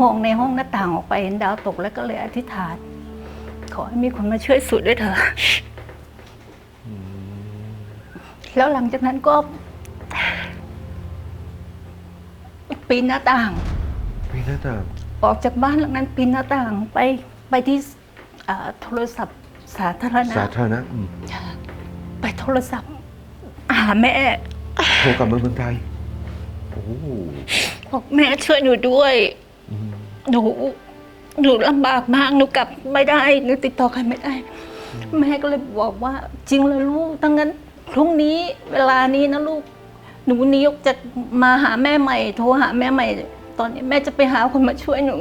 มองในห้องหน้าต่างออกไปเห็นดาวตกแล้วก็เลยอธิษฐาน ขอให้มีคนมาช่วยสุดด้วยเถอะแล้วหลังจากนั้นก็ ปีนหน้าต่าง ปีหน้าต่าง ออกจากบ้านหลังนั้นปีนหน้าต่างไปไปที่อ่าโทรศัพท์สาธารณะ สาธารณะอืมไปโทรศัพท์หาแม่โทรกลับมาเมืองไทยโอ้บอกแม่ช่วยหนูด้วยอืม หนูหนูลำบากมากหนูกลับไม่ได้หนูติดต่อใครไม่ได้ แม่ก็เลยบอกว่า จริงเลยลูกตั้งนั้นพรุ่งนี้เวลานี้นะลูก หนูหนี้จะมาหาแม่ใหม่ โทรหาแม่ใหม่ ตอนนี้แม่จะไปหาคนมาช่วยหนู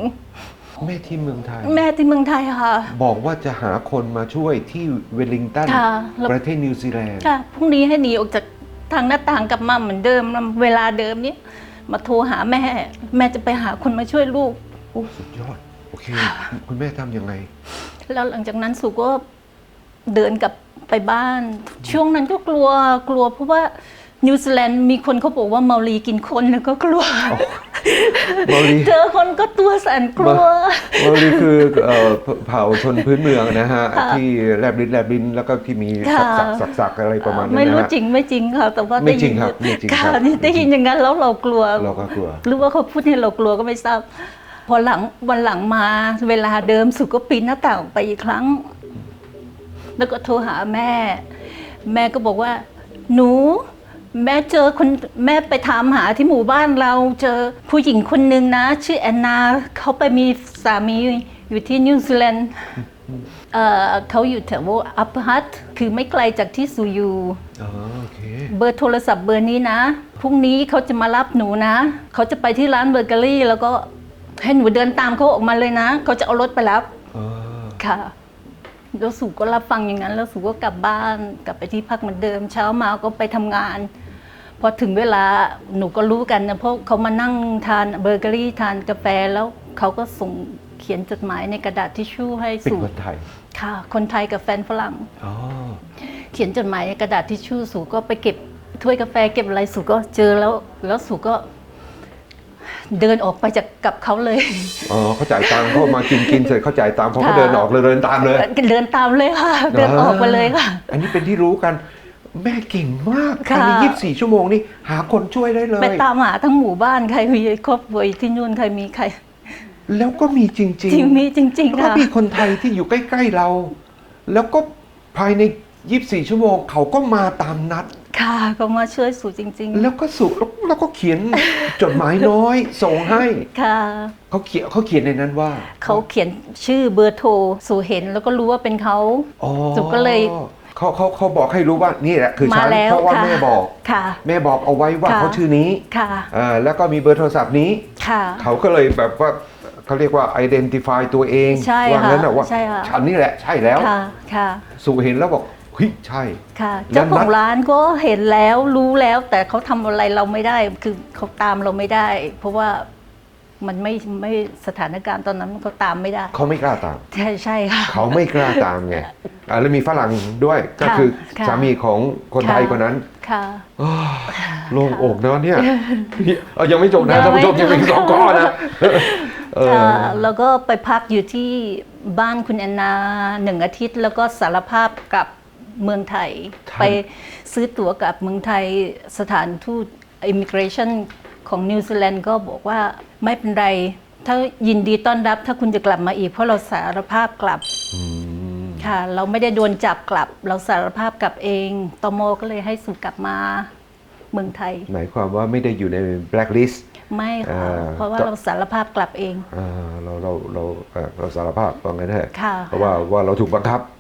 แม่ที่เมืองไทย แม่ที่เมืองไทยค่ะ บอกว่าจะหาคนมาช่วยที่เวลลิงตัน ค่ะแล้ว ประเทศนิวซีแลนด์ ค่ะพรุ่งนี้ให้หนีออกจากทางหน้าต่างกลับมาเหมือนเดิมเวลาเดิมนี้มาโทรหาแม่ แม่จะไปหาคนมาช่วยลูกโอ้สุดยอด โอเค คุณแม่ทำยังไงแล้วหลังจากนั้นสุก็เดินกลับไปบ้าน ช่วงนั้นก็กลัวกลัว เพราะว่านิวซีแลนด์มีคนเขาบอกว่าเมาลีกินคนแล้วก็กลัวเมาลีเจอคนก็ตัวสั่นกลัวเมาลีคือเอ่อเผ่าชนพื้นเมืองนะฮะค่ะที่แลบลิ้นแลบลิ้นแล้วก็ที่มีค่ะสักสักสักอะไรประมาณนั้นไม่นะรู้ฮะจริงไม่จริงค่ะแต่ว่าไม่ได้จริยิงครับไม่จริงครับค่ะนี่ได้ยินอย่างนั้นแล้วเรากลัวเราก็กลัวหรือว่าเขาพูดให้เรากลัวก็ไม่ทราบ พอหลังวันหลังมาเวลาเดิมสุก็ปีนหน้าต่างออกไปอีกครั้ง แล้วก็โทรหาแม่ แม่ก็บอกว่า หนู แม่เจอคนแม่ไปถามหาที่หมู่บ้านเราเจอผู้หญิงคนหนึ่งนะ ชื่อแอนนาเขาไปมีสามีอยู่ที่นิวซีแลนด์เอ่อเขาอยู่แถวอัปฮัตคือไม่ไกลจากที่สุยูอ๋อโอเคเบอร์โทรศัพท์เบอร์นี้นะ พรุ่งนี้เขาจะมารับหนูนะ เขาจะไปที่ร้านเบเกอรี่ แล้วก็ ให้หนูเดินตามเขาออกมาเลยนะเขาจะเอารถไปรับอ๋อค่ะ แล้วสุก็รับฟังอย่างนั้น แล้วสุก็กลับบ้านกลับไปที่พักเหมือนเดิม เช้ามาก็ไปทำงาน พอถึงเวลาหนูก็รู้กันนะเพราะเขามานั่งทานเบเกอรี่ทานกาแฟแล้วเขาก็ส่งเขียนจดหมายในกระดาษทิชชู่ให้เป็นสุคนไทยค่ะ คนไทยกับแฟนฝรั่ง อ๋อเขียนจดหมายในกระดาษทิชชู่สูก็ไปเก็บถ้วยกาแฟเก็บอะไรสูก็เจอแล้ว แล้วสูก็ เดินออกไปจากกับเขาเลย อ๋อเขาจ่ายตังค์เขามากินกินเสร็จเขาจ่ายตังค์พอเขาค่ะเดินออกเลยเดินตามเลย เดินตามเลยค่ะ เดินออกไปเลยค่ะ อันนี้เป็นที่รู้กัน แม่เก่งมากค่ะภายในยี่สิบสี่ชั่วโมงนี่หาคนช่วยได้เลย ไปตามหาทั้งหมู่บ้านใครมีครอบครัวที่นู่นใครมีใคร แล้วก็มีจริงจริงมีจริงๆก็ค่ะมีคนไทยที่อยู่ใกล้ ๆเรา แล้วก็ภายในยี่สิบสี่ชั่วโมงเขาก็มาตามนัด ค่ะก็มาช่วยสูจริงแล้วก็สุแล้วแล้วก็เขียนจดหมายน้อย ส่งให้ๆค่ะเขาเขียนเขาเขียนในนั้นว่า เขาเขียนชื่อเบอร์โทรสูเห็นแล้วก็รู้ว่าเป็นเขาอ๋อสุก็เลย เขาเขาเขาบอกให้รู้ว่านี่แหละคือฉัมานแล้วเพราะว่าค่ะ แม่บอก ค่ะ แม่บอกเอาไว้ว่าค่ะ เขาชื่อนี้ค่ะอ่าแล้วก็มีเบอร์โทรศัพท์นี้ ค่ะ เขาก็เลยแบบว่าเขาเรียกว่า identify ตัวเองใช่ว่างั้นนะค่ะว่า ใช่ค่ะ ฉันนี่แหละใช่แล้ว ค่ะค่ะ สุเห็นแล้วบอก เฮ้ยใช่ค่ะแล้วเจ้าขนัอดงร้านก็เห็นแล้วรู้แล้วแต่เขาทำอะไรเราไม่ได้ คือเขาตามเราไม่ได้ เพราะว่ามันไม่ไม่สถานการณ์ตอนนั้นเขาตามไม่ได้ เขาไม่กล้าตาม ใช่ใช่ค่ะเขาไม่กล้าตามไงอ่าแล้วมีฝรั่งด้วยก็ค่ะคือค่ะสามีของคนไทยค่ะคนนั้นค่ะอ้าวโล่งอกเนาะเนี่ยเอ้ายังไม่จบนะยังท่านผู้ชมไม่ยังมีจบสองข้อนะเออค่ะแล้วก็ไปพักอยู่ที่บ้านคุณแอนนาหนึ่งอาทิตย์ แล้วก็สารภาพกับ เมืองไทย ครับ ไปซื้อตั๋วกับเมืองไทยสถานทูต immigration ของนิวซีแลนด์ก็บอกว่าไม่เป็นไร ถ้ายินดีต้อนรับ ถ้าคุณจะกลับมาอีก เพราะเราสารภาพกลับอืมค่ะ เราไม่ได้โดนจับกลับ เราสารภาพกลับเองตมก็เลยให้สุกลับมาเมืองไทย หมายความว่าไม่ได้อยู่ใน blacklist ไม่ค่ะอ่าเพราะว่าก็ เราสารภาพกลับเองอ่าเราเราเราเอ่อเราสารภาพว่างั้นเถอะค่ะ เพราะว่าว่าเราถูกบังคับอ่า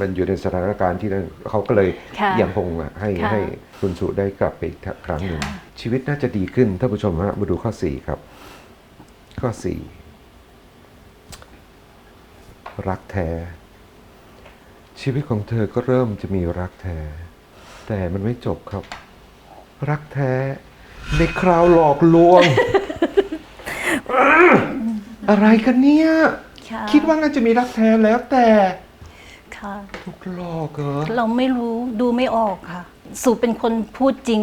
มันอยู่ในสถานการณ์ที่นั่นเขาก็เลยค่ะยังคงให้ค่ะให้คุณสุได้กลับไปอีกครั้งหนึ่งชีวิตน่าจะดีขึ้นท่านผู้ชมฮะมาดูข้อ4ครับ ข้อ4รักแท้ชีวิตของเธอก็เริ่มจะมีรักแท้ แต่มันไม่จบครับ รักแท้ในคราวหลอกลวง อะไรกันเนี่ยค่ะคิดว่าน่าจะมีรักแท้แล้วแต่ ค่ะ ถูกหลอกเหรอเราไม่รู้ดูไม่ออกค่ะสุเป็นคนพูดจริง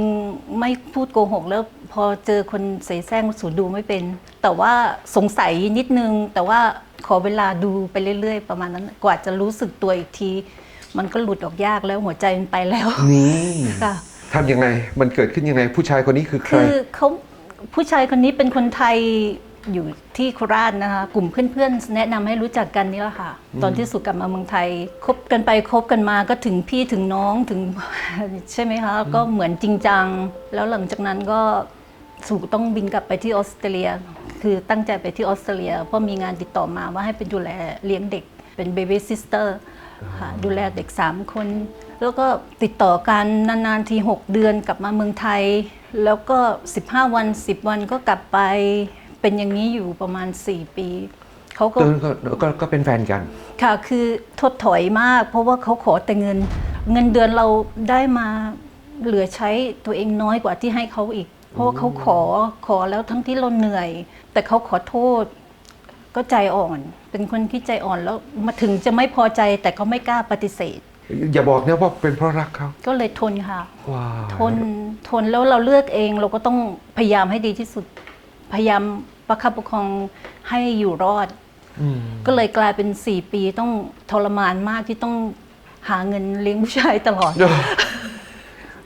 ไม่พูดโกหก แล้วพพอเจอคนเสแสร้งสูดูไม่เป็น แต่ว่าสงสัยนิดนึง แต่ว่าขอเวลาดูไปเรื่อย ๆ ประมาณนั้น กว่าจะรู้สึกตัวอีกที มันก็หลุดออกยากแล้วหัวใจมันไปแล้วนี่ค่ะทำยังไงมันเกิดขึ้นยังไง ผู้ชายคนนี้คือใครคือเขาผู้ชายคนนี้เป็นคนไทย อยู่ที่โคราชนะคะ กลุ่มเพื่อนๆ แนะนำให้รู้จักกันนี่แหละค่ะ ตอนที่สุกลับมาเมืองไทยคบกันไปคบกันมาก็ถึงพี่ถึงน้องถึง ใช่ไหมคะ ก็เหมือนจริงจัง แล้วหลังจากนั้นก็สุต้องบินกลับไปที่ออสเตรเลีย คือตั้งใจไปที่ออสเตรเลีย เพราะมีงานติดต่อมาว่าให้เป็นดูแลเลี้ยงเด็กเป็นเบบี้ซิสเตอร์ค่ะดูแลเด็ก 3 คน แล้วก็ติดต่อกันนานๆที 6 เดือนกลับมาเมืองไทย แล้วก็ 15 วัน 10 วันก็กลับไป เป็นอย่างนี้อยู่ประมาณ 4 ปีเขาก็เดินก็ก็ก็เป็นแฟนกัน ค่ะคือทดถอยมาก เพราะว่าเขาขอแต่เงิน เงินเดือนเราได้มาเหลือใช้ตัวเองน้อยกว่าที่ให้เขาอีก เพราะว่าเขาขอขอแล้วทั้งที่เราเหนื่อย แต่เขาขอโทษ ก็ใจอ่อน เป็นคนที่ใจอ่อนแล้วมาถึงจะไม่พอใจแต่เขาไม่กล้าปฏิเสธ อย่าบอกนะว่าเป็นเพราะรักเขาก็เลยทนค่ะ ว้าว ทนทนแล้วเราเลือกเองเราก็ต้องพยายามให้ดีที่สุด พยายาม ประคับประคองให้อยู่รอด อืมก็เลยกลายเป็น 4 ปีต้องทรมานมากที่ต้องหาเงินเลี้ยงผู้ชายตลอด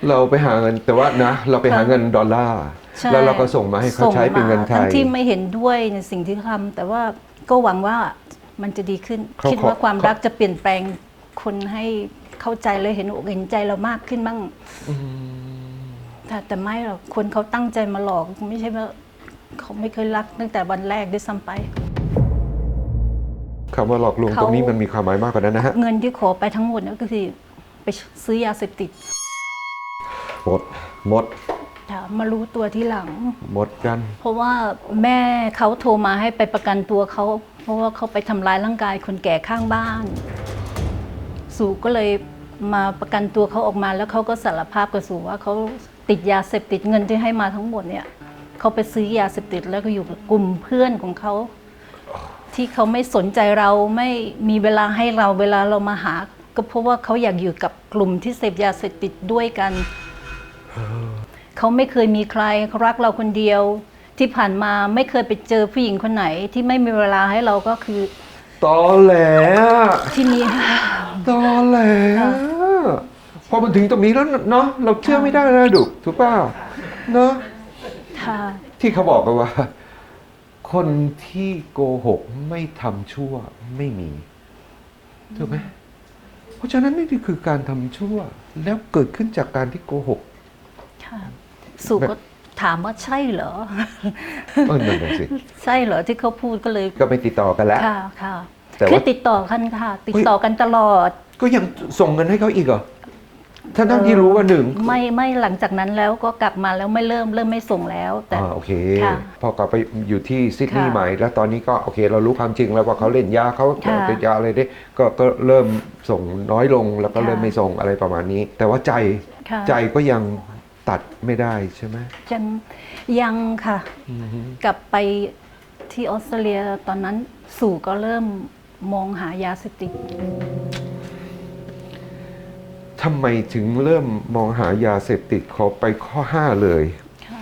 เราไปหาเงินแต่ว่านะ เราไปหาเงินดอลลาร์ใช่แล้วเราก็ส่งมาให้เขาใช้เป็นเงินไทส่งมยทั้งที่ไม่เห็นด้วยในสิ่งที่ทำแต่ว่าก็หวังว่ามันจะดีขึ้น เขาคิดว่าขอความรักจะเปลี่ยนแปลงคนให้เข้าใจเลยเห็นอกเห็นใจเรามากขึ้นบ้าง อืม แต่แต่ไม่หรอกคนเขาตั้งใจมาหลอก ไม่ใช่ว่า เขาไม่เคยรักตั้งแต่วันแรกด้วยซ้ำไป คำว่าหลอกลวงเขา ตรงนี้มันมีความหมายมากกว่านั้นนะฮะเงินที่ขอไปทั้งหมดเนี่ยก็คือไปซื้อยาเสพติดหมดหมดค่ะมารู้ตัวที่หลัง หมดกัน เพราะว่าแม่เขาโทรมาให้ไปประกันตัวเขา เพราะว่าเขาไปทำร้ายร่างกายคนแก่ข้างบ้าน สู่ก็เลยมาประกันตัวเขาออกมาแล้วเขาก็สารภาพกับสู่ว่าเขาติดยาเสพติดเงินที่ให้มาทั้งหมดเนี่ย เขาไปซื้อยาเสพติดแล้วก็อยู่กับกลุ่มเพื่อนของเขา ที่เขาไม่สนใจเราไม่มีเวลาให้เราเวลาเรามาหา ก็เพราะว่าเขาอยากอยู่กับกลุ่มที่เสพยาเสพติดด้วยกัน เขาไม่เคยมีใครเขารักเราคนเดียว ที่ผ่านมาไม่เคยไปเจอผู้หญิงคนไหน ที่ไม่มีเวลาให้เราก็คือตอแหลที่มีตอแหลพอมันถึงตรงนี้แล้วเนาะเราเชื่อไม่ได้นะดุถูกป่ะเนาะ ค่ะที่เขาบอกกันว่า คนที่โกหกไม่ทำชั่วไม่มีถูกไหมเพราะฉะนั้นนี่คือการทำชั่ว แล้วเกิดขึ้นจากการที่โกหกค่ะสุก็ถามว่าใช่เหรอเออนั่นแหละสิใช่เหรอที่เขาพูดก็เลย ก็ไม่ติดต่อกันแล้วค่ะค่ะแต่ว่าคือติดต่อกันค่ะ ติดต่อกันตลอด ก็ยังส่งเงินให้เขาอีกเหรอ ถ้าทั้งที่รู้ว่าหนึ่งไม่ไม่หลังจากนั้นแล้วก็กลับมาแล้วไม่เริ่มเริ่มไม่ส่งแล้ว แต่อ่าโอเคค่ะพอกลับไปอยู่ที่ซิดนีย์ค่ะใหม่ แล้วตอนนี้ก็โอเค เรารู้ความจริงแล้วว่าเขาเล่นยาเขาค่ะติดยาอะไรได้ก็ก็เริ่มส่งน้อยลงแล้วก็ค่ะเริ่มไม่ส่งอะไรประมาณนี้ แต่ว่าใจค่ะใจก็ยังตัดไม่ได้ใช่ไหมยังยังค่ะกลับไปที่ออสเตรเลียตอนนั้นสู่ก็เริ่มมองหายาเสพติด ทำไมถึงเริ่มมองหายาเสพติดขอไปข้อ 5 เลยค่ะ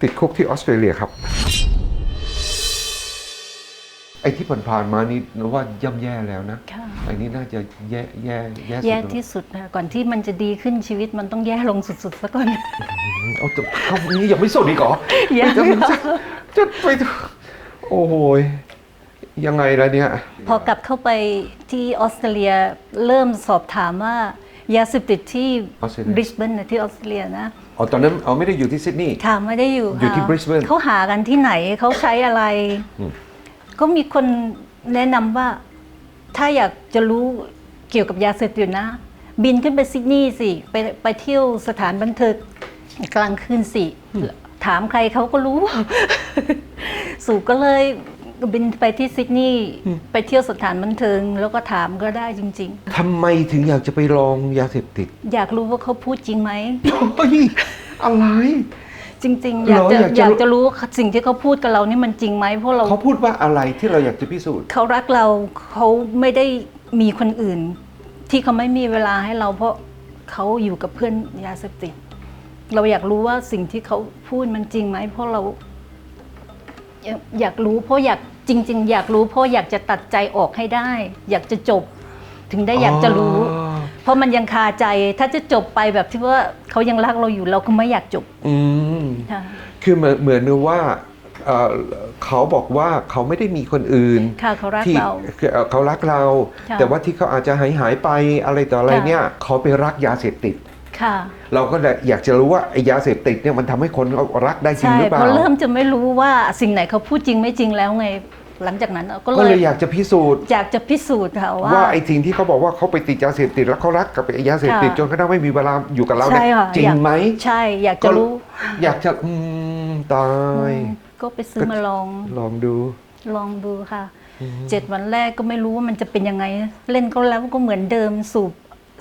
ติดคุกที่ออสเตรเลียครับ ไอ้ที่ผ่านๆมานี่นึกว่าย่ำแย่แล้วนะค่ะไอ้นี่น่าจะแย่แย่แย่สุดแย่แล้วที่สุดค่ะก่อนที่มันจะดีขึ้นชีวิตมันต้องแย่ลงสุดๆซะก่อนเอาแต่เขานี้ยังไม่สุดอีกเหรอยังจะจะจะไปโอ้โหยยังไงล่ะเนี่ย พอกลับเข้าไปที่ออสเตรเลียเริ่มสอบถามว่า ยาเสพติดที่ออสเตรเลีย บริสเบนที่ออสเตรเลียนะอ๋อตอนนั้นเอาไม่ได้อยู่ที่ซิดนีย์ ค่ะไม่ได้อยู่อยู่ที่ค่ะ Brisbane เขาหากันที่ไหนเขาใช้อะไร อืม ก็มีคนแนะนำว่าถ้าอยากจะรู้เกี่ยวกับยาเสพติดนะ บินขึ้นไปซิดนีย์สิไปไปเที่ยวสถานบันเทิงกลางคืนสิ ถามใครเขาก็รู้ สู่ก็เลย บินไปที่ซิดนีย์ไปเที่ยวสถานบันเทิง แล้วก็ถามก็ได้จริง ทำไมถึงอยากจะไปลองยาเสพติดๆ อยากรู้ว่าเขาพูดจริงไหม เฮ้ยอะไร จริง ๆ อยากจะเหรออยากจะอยากจะรู้สิ่งที่เขาพูดกับเรานี่มันจริงไหมเพราะเราเขาพูดว่าอะไรที่เราอยากจะพิสูจน์ เขารักเราเขาไม่ได้มีคนอื่น ที่เขาไม่มีเวลาให้เราเพราะเขาอยู่กับเพื่อนยาเสพติดเราอยากรู้ว่าสิ่งที่เขาพูดมันจริงไหมเพราะเรา อยากอยากรู้เพราะอยากจริง ๆ อยากรู้เพราะอยากจะตัดใจออกให้ได้ อยากจะจบ ถึงได้อยากจะรู้อ๋อเพราะมันยังคาใจถ้าจะจบไปแบบที่ว่าเขายังรักเราอยู่เราก็ไม่อยากจบอืมค่ะคือเหมือนเหมือนว่าเอ่อเขาบอกว่าเขาไม่ได้มีคนอื่น ค่ะเขารักที่เราคือเอ่อเขารักเรา ค่ะแต่ว่าที่เขาอาจจะหายหายไปอะไรต่ออะไรค่ะเนี่ย เขาไปรักยาเสพติดค่ะ เราก็เลยอยากจะรู้ว่าไอ้ยาเสพติดเนี่ยมันทำให้คนรักได้จริงใช่หรือเปเพล่าราะเริ่มจะไม่รู้ว่าสิ่งไหนเขาพูดจริงไม่จริงแล้วไงหลังจากนั้นก็ก็เลเลยยอยากจะพิสูจน์อยากจะพิสูจน์ค่ะว่าว่าไอ้สิ่งที่เขาบอกว่าเขาไปติดยาเสพติดแล้วเขารักกับไอ้ยาเสพติดค่ะจนกระทั่งไม่มีเวลาอยู่กับเราเนี่ยใช่ค่ะจริองยากไหมใช่อยากจะรู้ อยากจะอืมตายอืมก็ไปซื้อมาลองลองดู ลองดูค่ะเจ็ดวันแรกก็ไม่รู้ว่ามันจะเป็นยังไง เล่นก็แล้วก็เหมือนเดิมสูบ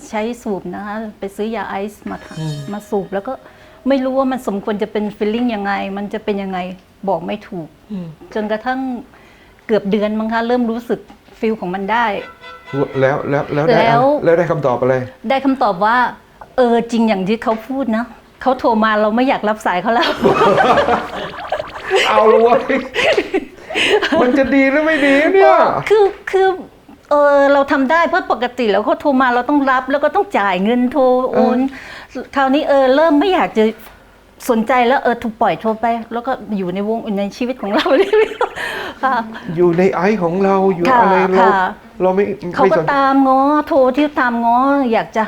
ใช้สูบนะคะ ไปซื้อยาไอซ์มาทาอืมมาสูบแล้วก็ไม่รู้ว่ามันสมควรจะเป็นฟีลลิ่งยังไง มันจะเป็นยังไงบอกไม่ถูก จนกระทั่งเกือบเดือนมั้งคะเริ่มรู้สึกฟิลของมันได้ แล้วแล้วแล้วได้แล้วแล้วได้คำตอบอะไร ได้คำตอบว่า เออจริงอย่างที่เขาพูดนะเขาโทรมาเราไม่อยากรับสายเขาแล้ว เอาละเว้ยมันจะดีหรือไม่ดีเนี่ยคือคือ เออเราทำได้เพราะปกติแล้วเขาโทรมาเราต้องรับ แล้วก็ต้องจ่ายเงินโทรโอนคราวนี้เออเริ่มไม่อยากจะสนใจแล้วเออถูกปล่อยโทรไป แล้วก็อยู่ในวงในชีวิตของเราเรื่อยๆค่ะอยู่ในไอซ์ของเราอยู่ค่ะอะไรเราค่ะเราไม่เขาไม่ก็สนตามง้อโทรที่ตามง้ออยากจะ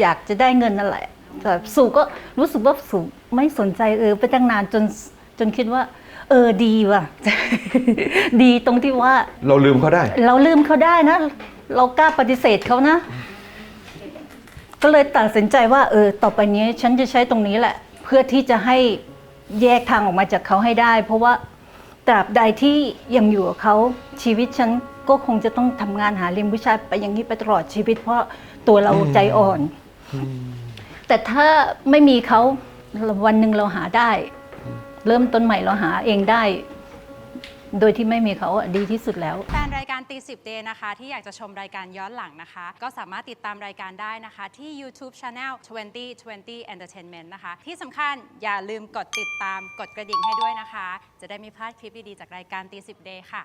อยากจะได้เงินนั่นแหละแต่สู่ก็รู้สึกว่าสู่ไม่สนใจเออไปตั้งนานจนจนคิดว่า เออดีว่ะ ดีตรงที่ว่า เราลืมเขาได้ เราลืมเขาได้นะ เรากล้าปฏิเสธเขานะ ก็เลยตัดสินใจว่า เออ ต่อไปนี้ฉันจะใช้ตรงนี้แหละ เพื่อที่จะให้แยกทางออกมาจากเขาให้ได้ เพราะว่าตราบใดที่ยังอยู่กับเขาชีวิตฉันก็คงจะต้องทำงานหาเลี้ยงผู้ชายไปอย่างนี้ไปตลอดชีวิต เพราะตัวเราใจอ่อน แต่ถ้าไม่มีเขาวันหนึ่งเราหาได้ เริ่มต้นใหม่เราหาเองได้ โดยที่ไม่มีเขาอะดีที่สุดแล้ว แฟนรายการตีสิบเดนะคะ ที่อยากจะชมรายการย้อนหลังนะคะ ก็สามารถติดตามรายการได้นะคะ ที่ YouTube Channel 2020 Entertainment นะคะ ที่สำคัญอย่าลืมกดติดตามกดกระดิ่งให้ด้วยนะคะ จะได้ไม่พลาดคลิปดี ๆ จากรายการตีสิบเดค่ะ